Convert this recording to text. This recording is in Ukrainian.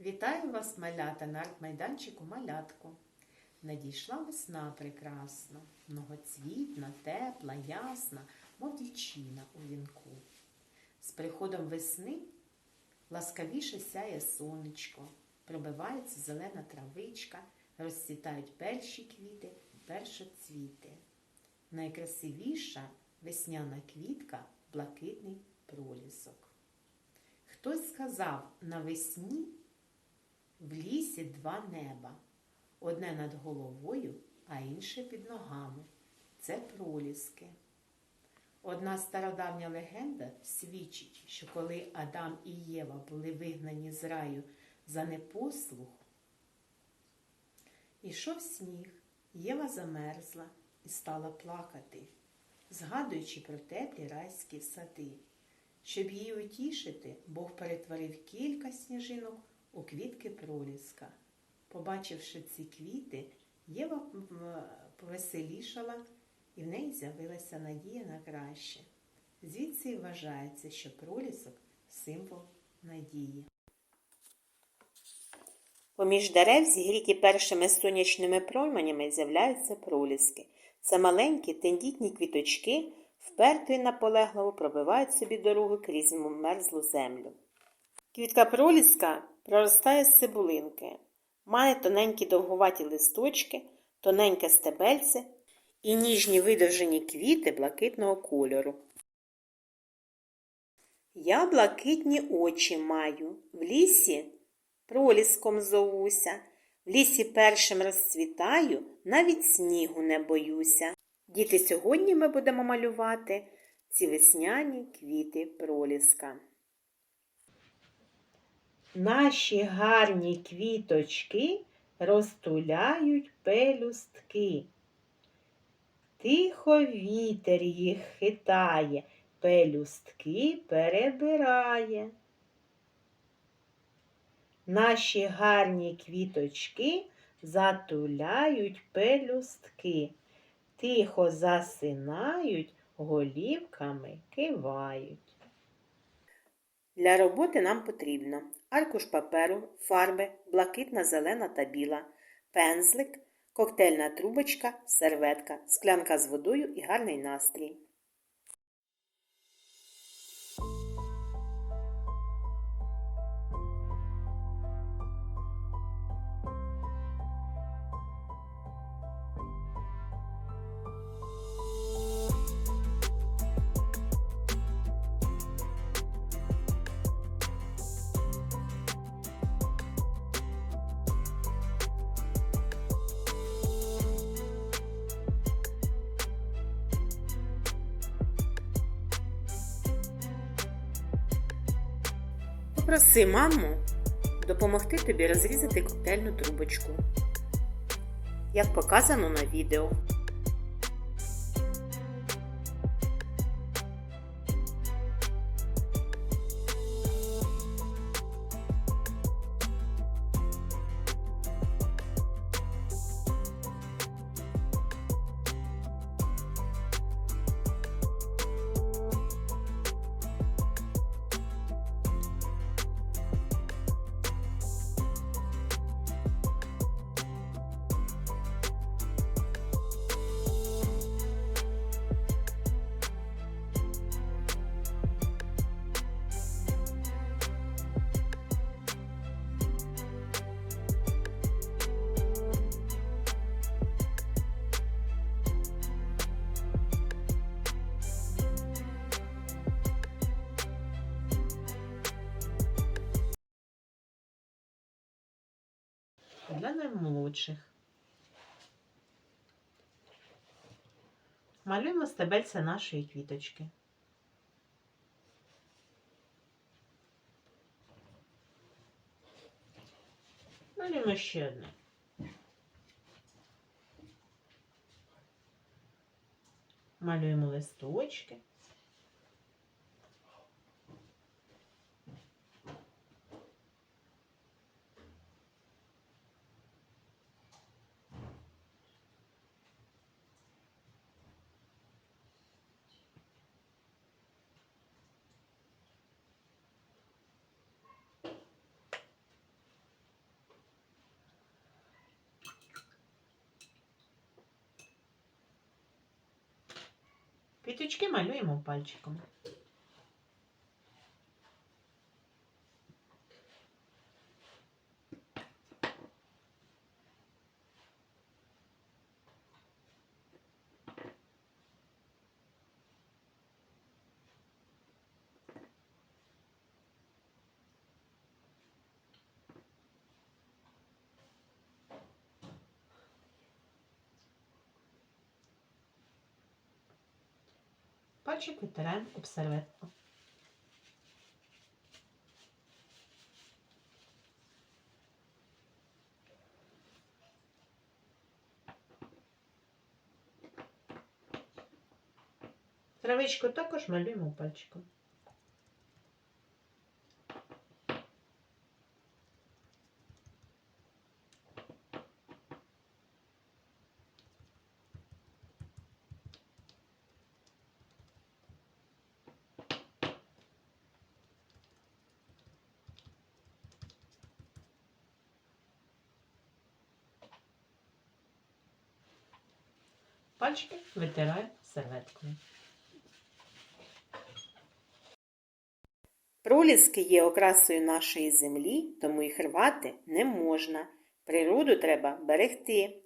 Вітаю вас, малята, на арт-майданчику малятку. Надійшла весна прекрасна, многоцвітна, тепла, ясна, мов дівчина у вінку. З приходом весни ласкавіше сяє сонечко, пробивається зелена травичка, розцвітають перші квіти, першоцвіти. Найкрасивіша весняна квітка блакитний пролісок. Хтось сказав навесні в лісі два неба. Одне над головою, а інше під ногами. Це проліски. Одна стародавня легенда свідчить, що коли Адам і Єва були вигнані з раю за непослух, ішов сніг, Єва замерзла і стала плакати, згадуючи про теплі райські сади. Щоб її утішити, Бог перетворив кілька сніжинок у квітки проліска. Побачивши ці квіти, Єва повеселішала, і в неї з'явилася надія на краще. Звідси вважається, що пролісок символ надії. Поміж дерев, зігріті першими сонячними променями, з'являються проліски. Це маленькі тендітні квіточки, вперто і наполегливо пробивають собі дорогу крізь мерзлу землю. Квітка проліска проростає з цибулинки, має тоненькі довгуваті листочки, тоненьке стебельце і ніжні видовжені квіти блакитного кольору. Я блакитні очі маю, в лісі проліском зовуся, в лісі першим розцвітаю, навіть снігу не боюся. Діти, сьогодні ми будемо малювати ці весняні квіти проліска. Наші гарні квіточки розтуляють пелюстки. Тихо вітер їх хитає, пелюстки перебирає. Наші гарні квіточки затуляють пелюстки, тихо засинають, голівками кивають. Для роботи нам потрібно аркуш паперу, фарби, блакитна, зелена та біла, пензлик, коктейльна трубочка, серветка, склянка з водою і гарний настрій. Попроси маму допомогти тобі розрізати коктейльну трубочку, як показано на відео. Для наймолодших. Малюємо стебельця нашої квіточки. Малюємо ще одне. Малюємо листочки. Квіточки малюємо пальчиком. Пальчик витираємо об серветку. Травичку також малюємо пальчиком. Пальчики витираємо серветкою. Проліски є окрасою нашої землі, тому їх рвати не можна. Природу треба берегти.